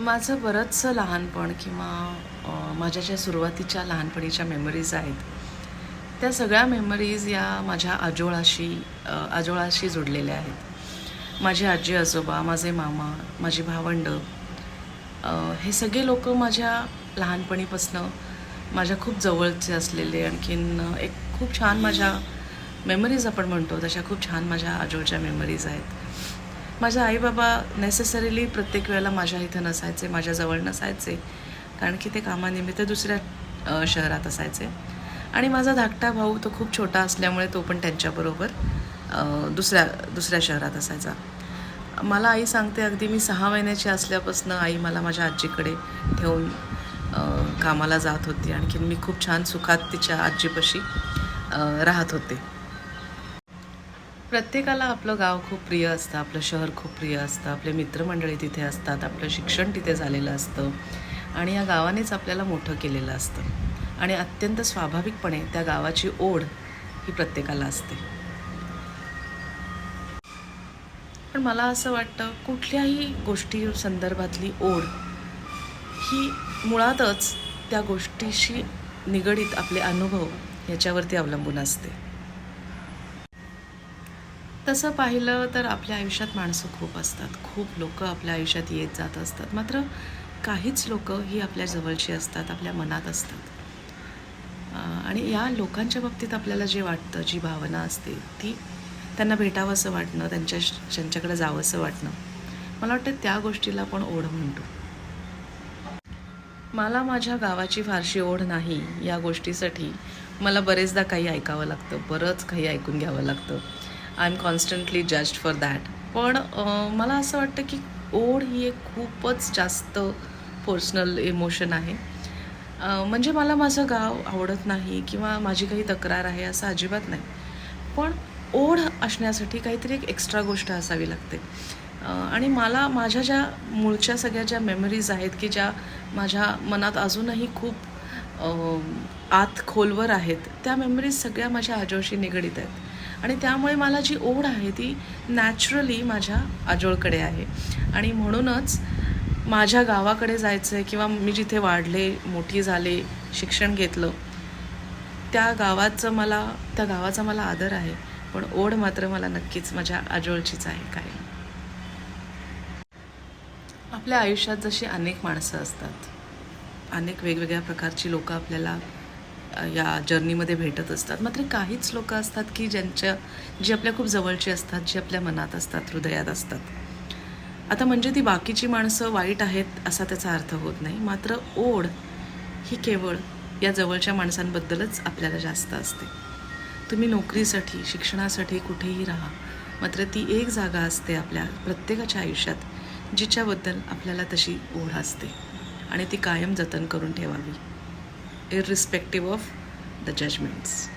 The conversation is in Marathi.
माझं बरंचसं लहानपण किंवा माझ्या ज्या सुरुवातीच्या लहानपणीच्या मेमरीज आहेत त्या सगळ्या मेमरीज या माझ्या आजोळाशी आजोळाशी जोडलेल्या आहेत. माझे आजी आजोबा माझे मामा माझी भावंड हे सगळे लोक माझ्या लहानपणीपासनं माझ्या खूप जवळचे असलेले आणखीन एक खूप छान माझ्या मेमरीज आपण म्हणतो तशा खूप छान माझ्या आजोळच्या मेमरीज आहेत. माझे आई बाबा नेसेसरीली प्रत्येक वेळेला माझ्या इथं नसायचे माझ्याजवळ नसायचे. कारण की ते कामानिमित्त दुसऱ्या शहरात असायचे. आणि माझा धाकटा भाऊ तो खूप छोटा असल्यामुळे तो पण त्यांच्याबरोबर दुसऱ्या दुसऱ्या शहरात असायचा. मला आई सांगते अगदी मी सहा महिन्याची असल्यापासून आई मला माझ्या आजीकडे ठेवून कामाला जात होती. आणखीन मी खूप छान सुखात तिच्या आजीपाशी राहत होते. प्रत्येकाला आपलं गाव खूप प्रिय असतं आपलं शहर खूप प्रिय असतं आपले मित्रमंडळी तिथे असतात आपलं शिक्षण तिथे झालेलं असतं आणि या गावानेच आपल्याला मोठं केलेलं असतं. आणि अत्यंत स्वाभाविकपणे त्या गावाची ओढ ही प्रत्येकाला असते. पण मला असं वाटतं कुठल्याही गोष्टी संदर्भातली ओढ ही मुळातच त्या गोष्टीशी निगडीत आपले अनुभव याच्यावरती अवलंबून असते. तसं पाहिलं तर आपल्या आयुष्यात माणसं खूप असतात. खूप लोक आपल्या आयुष्यात येत जात असतात. मात्र काहीच लोक ही आपल्या जवळची असतात आपल्या मनात असतात. आणि या लोकांच्या बाबतीत आपल्याला जे वाटतं जी भावना असते ती त्यांना भेटावंसं वाटणं त्यांच्या त्यांच्याकडे जावंसं वाटणं मला वाटतं त्या गोष्टीला आपण ओढ म्हणतो. मला माझ्या गावाची फारशी ओढ नाही या गोष्टीसाठी. मला बरेचदा काही ऐकावं लागतं. बरंच काही ऐकून घ्यावं लागतं. I am constantly judged for that पण मला असं वाटतं की ओढ ही एक खूपच जास्त पर्सनल इमोशन आहे. म्हणजे मला माझं गाव आवडत नाही किंवा माझी काही तक्रार आहे असं अजिबात नाही. पण ओढ असण्यासाठी काहीतरी एक एक्स्ट्रा गोष्ट असावी लागते. आणि मला माझ्या ज्या मूळच्या सगळ्या ज्या मेमरीज आहेत की ज्या माझ्या मनात अजूनही खूप आत खोलवर आहेत त्या मेमरीज सगळ्या माझ्या आजोशी निगडीत आहेत. आणि त्यामुळे मला जी ओढ आहे ती नॅचरली माझ्या आजोळकडे आहे. आणि म्हणूनच माझ्या गावाकडे जायचं आहे किंवा मी जिथे वाढले मोठी झाले शिक्षण घेतलं त्या गावाचं मला त्या गावाचा मला आदर आहे. पण ओढ मात्र मला नक्कीच माझ्या आजोळचीच आहे काय आपल्या आयुष्यात जशी अनेक माणसं असतात अनेक वेगवेगळ्या प्रकारची लोकं आपल्याला या जर्नीमध्ये भेटत असतात. मात्र काहीच लोकं असतात की ज्यांच्या जी आपल्या खूप जवळची असतात जी आपल्या मनात असतात हृदयात असतात. आता म्हणजे ती बाकीची माणसं वाईट आहेत असा त्याचा अर्थ होत नाही. मात्र ओढ ही केवळ या जवळच्या माणसांबद्दलच आपल्याला जास्त असते. तुम्ही नोकरीसाठी शिक्षणासाठी कुठेही राहा. मात्र ती एक जागा असते आपल्या प्रत्येकाच्या आयुष्यात जिच्याबद्दल आपल्याला तशी ओढ असते. आणि ती कायम जतन करून ठेवावी. Irrespective of the judgments.